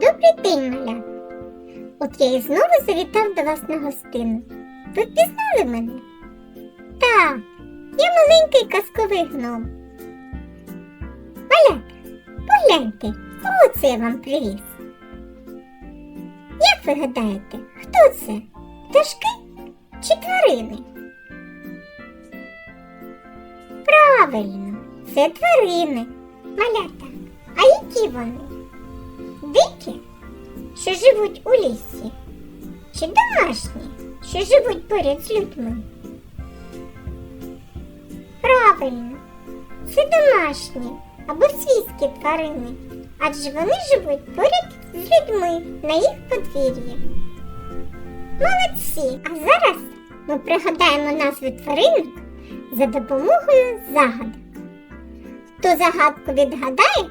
Добрий день, маля. От я і знову завітав до вас на гостину. Ви впізнали мене? Так, я маленький казковий гном. Малята, погляньте, кого це я вам привіз? Як ви гадаєте, хто це? Пташки чи тварини? Правильно, це тварини. Малята, а які вони? Дикі, що живуть у лісі? Чи домашні, що живуть поряд з людьми? Правильно, це домашні або свійські тварини, адже вони живуть поряд з людьми на їх подвір'ї. Молодці! А зараз ми пригадаємо назви тваринок за допомогою загадок. Хто загадку відгадає,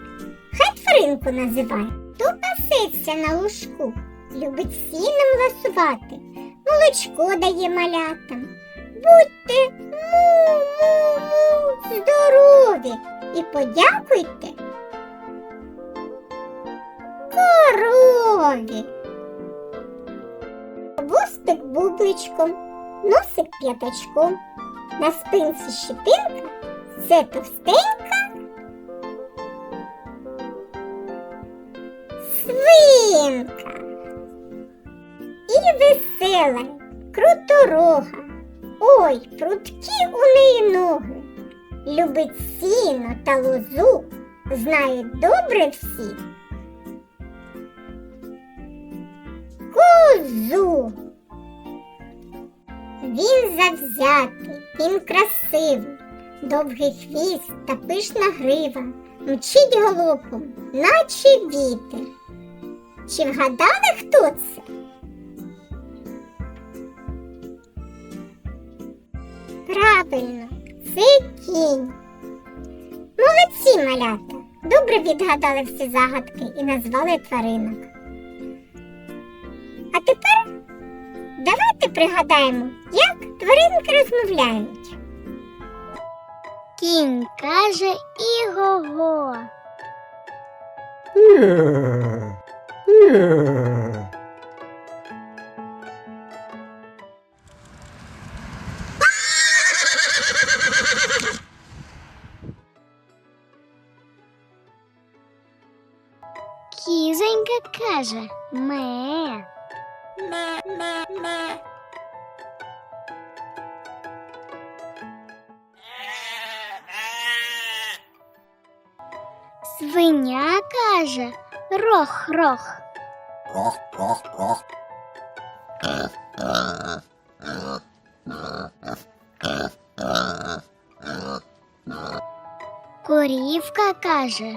хай тваринку називає. Хто пасеться на лужку, любить сіном ласувати, молочко дає малятам. Будьте му-му-му здорові і подякуйте корові. Вустик бубличком, носик п'ятачком, на спинці щепинка, це товстенька свинка. І весела, круторога. Ой, прудкі у неї ноги. Любить сіно та лозу, знають добре всі. Козу. Він завзятий, він красивий, довгий хвіст та пишна грива, мчить галопом, наче вітер. Чи вгадали, хто це? Правильно, це кінь. Молодці малята. Добре відгадали всі загадки і назвали тваринок. А тепер давайте пригадаємо, як тваринки розмовляють. Кінь каже іго-го. Кізонька каже ме. Свиня каже Рох-рох. Рох-рох-рох. Корівка каже.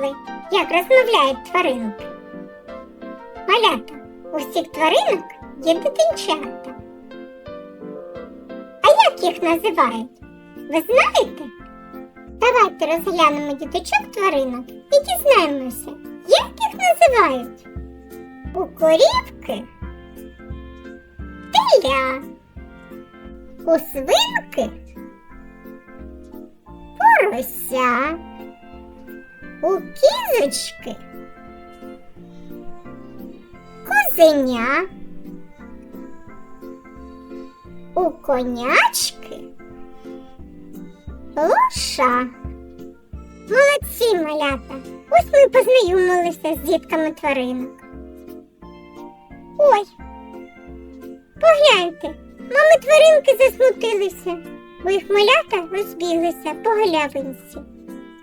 Пригадали, як розмовляють тваринки. Малята, у всіх тваринок є дитинчата. А як їх називають? Ви знаєте? Давайте розглянемо діточок тваринок і дізнаємося, як їх називають. У корівки теля, у свинки порося. У кізочки козеня. У конячки лоша. Молодці малята. Ось ми познайомилися з дітками тваринок. Ой, погляньте, мами тваринки засмутилися, бо їх малята розбіглися по галявинці.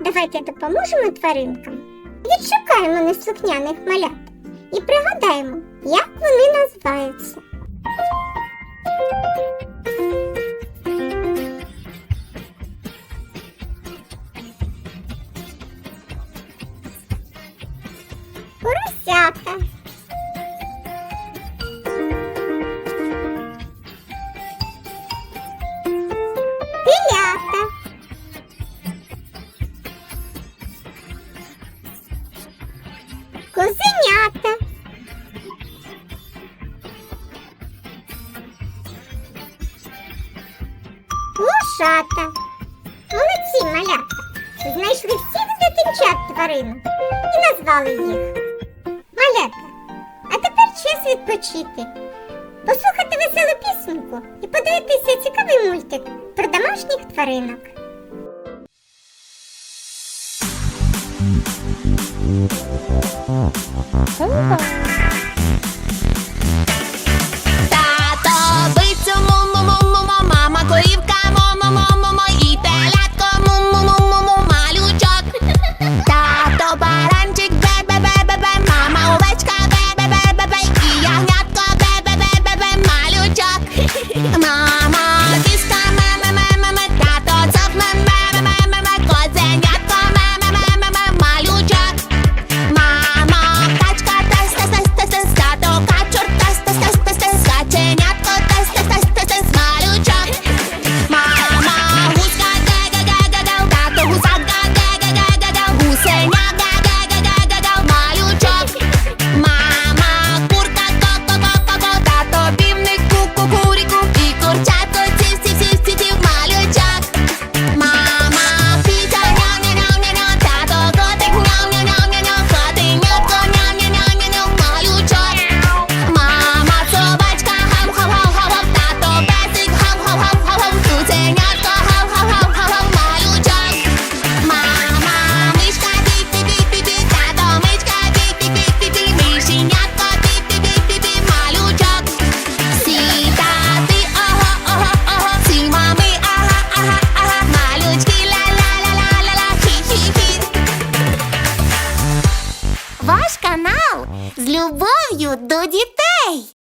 Давайте допоможемо тваринкам. Відшукаємо неслухняних малят і пригадаємо, як вони називаються. Поросята. козенята. Лошата. Молодці малята. Знайшли всіх дитинчат тварин і назвали їх. Малята. А тепер час відпочити. Послухати веселу пісеньку і подивитися цікавий мультик про домашніх тваринок. 잘한다. ваш канал з любов'ю до дітей.